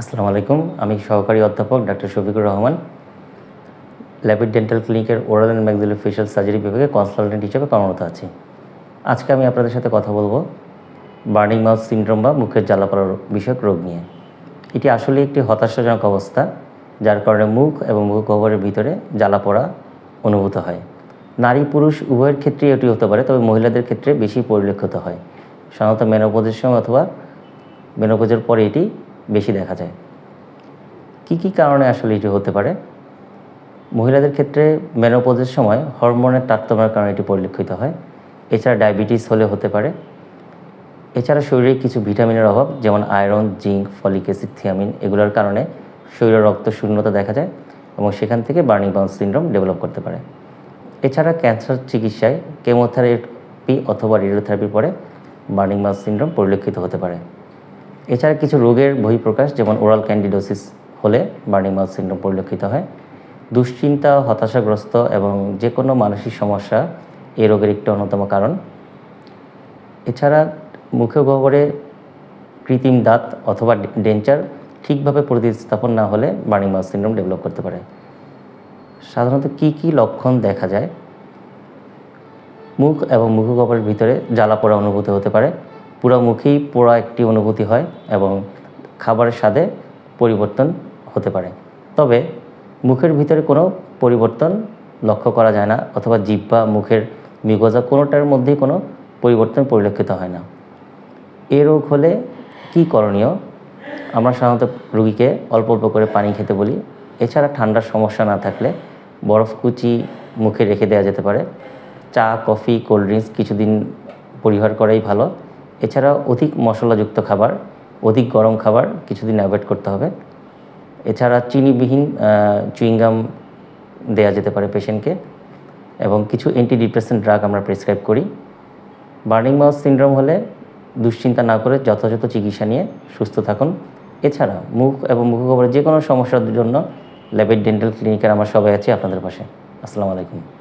আসসালামু আলাইকুম। আমি সহকারী অধ্যাপক doctor Shafiqur Rahman, Lapid dental ক্লিনিকের oral and maxillofacial surgery বিভাগে কনসালটেন্ট হিসেবে কর্মরত আছি। আজকে আমি আপনাদের সাথে কথা বলব বার্নিং মাউথ সিনড্রোম বা মুখের জ্বালা পড়ার বিষয়ক রোগ নিয়ে। এটি আসলে একটি হতাশাজনক অবস্থা, যার কারণে মুখ এবং মুখ গহ্বরের ভিতরে জ্বালা পড়া অনুভূত হয়। নারী পুরুষ উভয়ের ক্ষেত্রে এটি হতে পারে, তবে মহিলাদের ক্ষেত্রে বেশি পরিলক্ষিত হয়। সাধারণত মেনোপোজের সময় অথবা মেনোপোজের পরে এটি বেশি দেখা যায়। কি কি কারণে আসলে এটি হতে পারে? মহিলাদের ক্ষেত্রে মেনোপোজের সময় হরমোনের তারতম্যের কারণে এটি পরিলক্ষিত হয়। এছাড়া ডায়াবেটিস হলে হতে পারে। এছাড়া শরীরে কিছু ভিটামিনের অভাব, যেমন iron zinc folic acid thiamine এগুলোর কারণে শরীরে রক্ত শূন্যতা দেখা যায় এবং সেখান থেকে বার্নিং বাউন্স সিনড্রোম ডেভেলপ করতে পারে। এছাড়া ক্যান্সার চিকিৎসায় কেমোথেরাপি অথবা রেডিওথেরাপির পরে বার্নিং বাউন্স সিনড্রোম পরিলক্ষিত হতে পারে। এছাড়া কিছু রোগের বহিঃপ্রকাশ, যেমন ওরাল ক্যান্ডিডোসিস হলে বার্নিং মাউথ সিনড্রোম পরিলক্ষিত হয়। দুশ্চিন্তা, হতাশাগ্রস্ত এবং যে কোনো মানসিক সমস্যা এই রোগের একটি অন্যতম কারণ। এছাড়া মুখে গহ্বরে কৃত্রিম দাঁত অথবা ডেঞ্চার ঠিকভাবে প্রতিস্থাপন না হলে বার্নিং মাউথ সিনড্রোম ডেভেলপ করতে পারে। সাধারণত কি কি লক্ষণ দেখা যায়? মুখ এবং মুখগহ্বরের ভিতরে জ্বালা পোড়া অনুভূত হতে পারে। পুরো মুখেই পোড়া একটি অনুভূতি হয় এবং খাবারের স্বাদে পরিবর্তন হতে পারে। তবে মুখের ভিতরে কোনো পরিবর্তন লক্ষ্য করা যায় না অথবা জিব্বা মুখের মিগজা কোনোটার মধ্যেই কোনো পরিবর্তন পরিলক্ষিত হয় না। এ রোগ হলে কি করণীয়? আমরা সাধারণত রুগীকে অল্প অল্প করে পানি খেতে বলি। এছাড়া ঠান্ডার সমস্যা না থাকলে বরফ কুচি মুখে রেখে দেওয়া যেতে পারে। চা, কফি, কোল্ড ড্রিঙ্কস কিছুদিন পরিহার করাই ভালো। এছাড়া অধিক মশলাযুক্ত খাবার, অধিক গরম খাবার কিছুদিন অ্যাভয়েড করতে হবে। এছাড়া চিনিবিহীন চুইংগাম দেওয়া যেতে পারে পেশেন্টকে এবং কিছু অ্যান্টি ডিপ্রেসেন্ট ড্রাগ আমরা প্রেসক্রাইব করি। বার্নিং মাউথ সিনড্রোম হলে দুশ্চিন্তা না করে যথাযথ চিকিৎসা নিয়ে সুস্থ থাকুন। এছাড়া মুখ এবং মুখগহ্বরের যে কোনো সমস্যার জন্য ল্যাবেড ডেন্টাল ক্লিনিকের আমার সবাই আছে আপনাদের পাশে। আসসালামু আলাইকুম।